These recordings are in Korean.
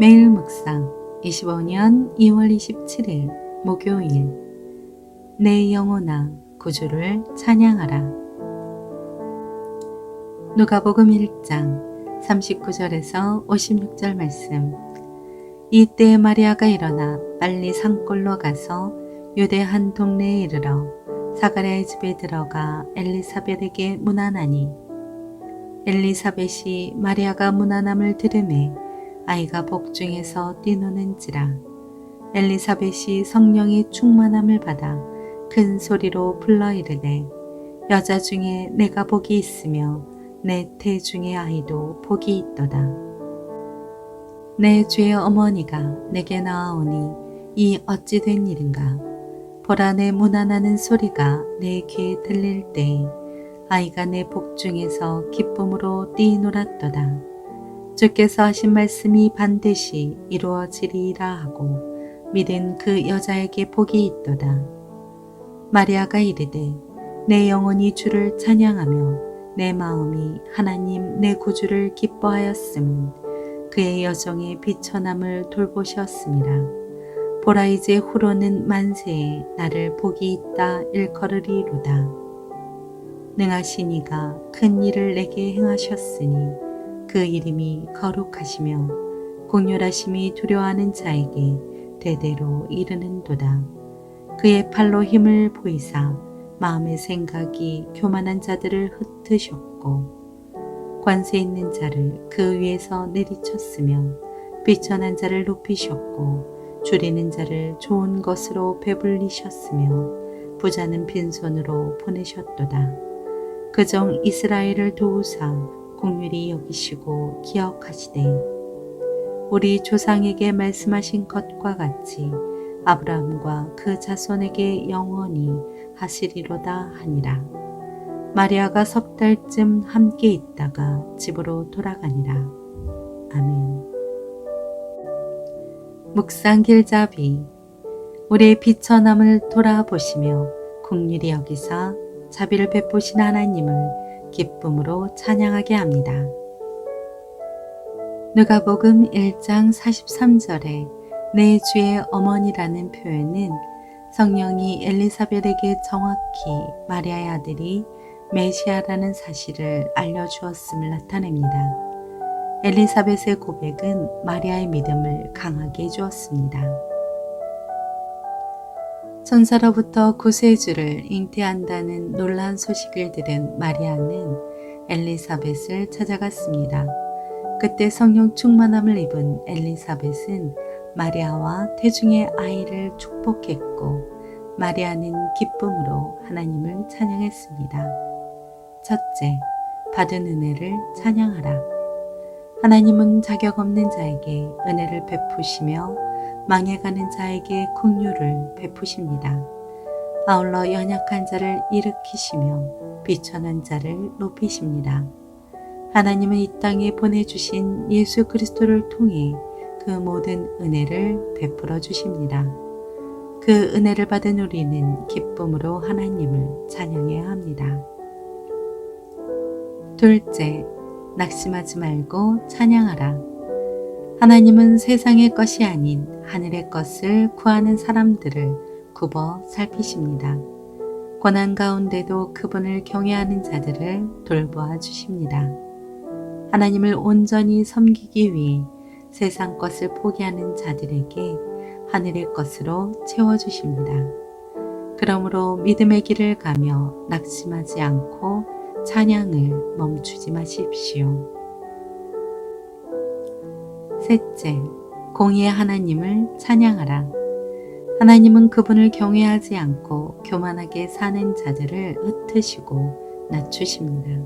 매일 묵상 25년 2월 27일 목요일. 내 영혼아 구주를 찬양하라. 누가복음 1장 39절에서 56절 말씀. 이때 마리아가 일어나 빨리 산골로 가서 유대 한 동네에 이르러 사가랴의 집에 들어가 엘리사벳에게 문안하니. 엘리사벳이 마리아가 문안함을 들으매 아이가 복중에서 뛰노는지라. 엘리사벳이 성령의 충만함을 받아 큰 소리로 불러 이르되 여자 중에 내가 복이 있으며 내 태 중에 아이도 복이 있도다. 내 주의 어머니가 내게 나아오니 이 어찌 된 일인가? 보라 내 문안하는 소리가 내 귀에 들릴 때에 아이가 내 복중에서 기쁨으로 뛰놀았도다 주께서 하신 말씀이 반드시 이루어지리라 하고 믿은 그 여자에게 복이 있도다. 마리아가 이르되 내 영혼이 주를 찬양하며 내 마음이 하나님 내 구주를 기뻐하였음 그의 여정의 비천함을 돌보셨습니다. 보라 이제 후로는 만세에 나를 복이 있다 일컬으리로다. 능하시니가 큰 일을 내게 행하셨으니 그 이름이 거룩하시며 공률하심이 두려워하는 자에게 대대로 이르는도다. 그의 팔로 힘을 보이사 마음의 생각이 교만한 자들을 흩으셨고 관세 있는 자를 그 위에서 내리쳤으며 비천한 자를 높이셨고 줄이는 자를 좋은 것으로 배불리셨으며 부자는 빈손으로 보내셨도다. 그정 이스라엘을 도우사 공률이 여기시고 기억하시되 우리 조상에게 말씀하신 것과 같이 아브라함과 그 자손에게 영원히 하시리로다 하니라. 마리아가 석 달쯤 함께 있다가 집으로 돌아가니라. 아멘. 묵상 길잡이 우리의 비천함을 돌아보시며 국률이 여기사 자비를 베푸신 하나님을 기쁨으로 찬양하게 합니다. 누가복음 1장 43절에 내 주의 어머니라는 표현은 성령이 엘리사벳에게 정확히 마리아의 아들이 메시아라는 사실을 알려주었음을 나타냅니다. 엘리사벳의 고백은 마리아의 믿음을 강하게 해주었습니다. 천사로부터 구세주를 잉태한다는 놀라운 소식을 들은 마리아는 엘리사벳을 찾아갔습니다. 그때 성령 충만함을 입은 엘리사벳은 마리아와 태중의 아이를 축복했고 마리아는 기쁨으로 하나님을 찬양했습니다. 첫째, 받은 은혜를 찬양하라. 하나님은 자격 없는 자에게 은혜를 베푸시며 망해가는 자에게 긍휼을 베푸십니다. 아울러 연약한 자를 일으키시며 비천한 자를 높이십니다. 하나님은 이 땅에 보내주신 예수 그리스도를 통해 그 모든 은혜를 베풀어 주십니다. 그 은혜를 받은 우리는 기쁨으로 하나님을 찬양해야 합니다. 둘째, 낙심하지 말고 찬양하라. 하나님은 세상의 것이 아닌 하늘의 것을 구하는 사람들을 굽어 살피십니다. 고난 가운데도 그분을 경외하는 자들을 돌보아 주십니다. 하나님을 온전히 섬기기 위해 세상 것을 포기하는 자들에게 하늘의 것으로 채워주십니다. 그러므로 믿음의 길을 가며 낙심하지 않고 찬양을 멈추지 마십시오. 셋째, 공의의 하나님을 찬양하라. 하나님은 그분을 경외하지 않고 교만하게 사는 자들을 흩으시고 낮추십니다.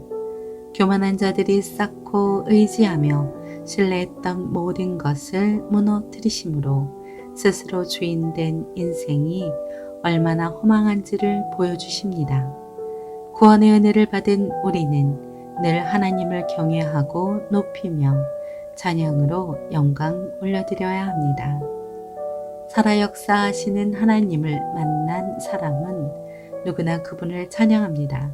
교만한 자들이 쌓고 의지하며 신뢰했던 모든 것을 무너뜨리심으로 스스로 주인된 인생이 얼마나 허망한지를 보여주십니다. 구원의 은혜를 받은 우리는 늘 하나님을 경외하고 높이며 찬양으로 영광 올려드려야 합니다. 살아 역사하시는 하나님을 만난 사람은 누구나 그분을 찬양합니다.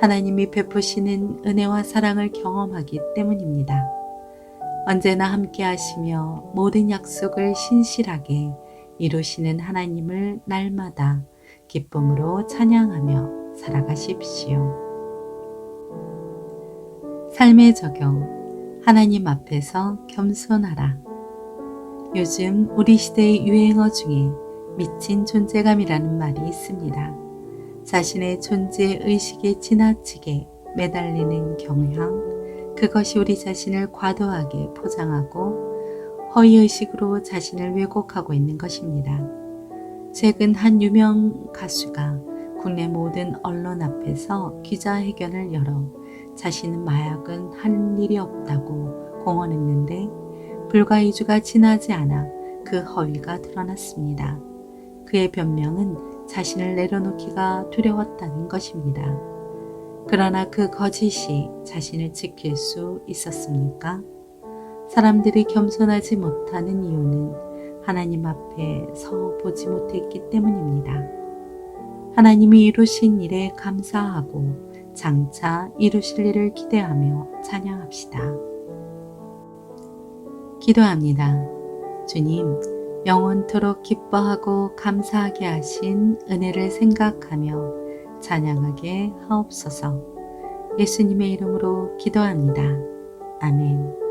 하나님이 베푸시는 은혜와 사랑을 경험하기 때문입니다. 언제나 함께 하시며 모든 약속을 신실하게 이루시는 하나님을 날마다 기쁨으로 찬양하며 살아가십시오. 삶의 적용 하나님 앞에서 겸손하라. 요즘 우리 시대의 유행어 중에 미친 존재감이라는 말이 있습니다. 자신의 존재 의식에 지나치게 매달리는 경향, 그것이 우리 자신을 과도하게 포장하고 허위의식으로 자신을 왜곡하고 있는 것입니다. 최근 한 유명 가수가 국내 모든 언론 앞에서 기자회견을 열어 자신은 마약은 한 일이 없다고 공언했는데 불과 2주가 지나지 않아 그 허위가 드러났습니다. 그의 변명은 자신을 내려놓기가 두려웠다는 것입니다. 그러나 그 거짓이 자신을 지킬 수 있었습니까? 사람들이 겸손하지 못하는 이유는 하나님 앞에 서 보지 못했기 때문입니다. 하나님이 이루신 일에 감사하고 장차 이루실 일을 기대하며 찬양합시다. 기도합니다. 주님, 영원토록 기뻐하고 감사하게 하신 은혜를 생각하며 찬양하게 하옵소서. 예수님의 이름으로 기도합니다. 아멘.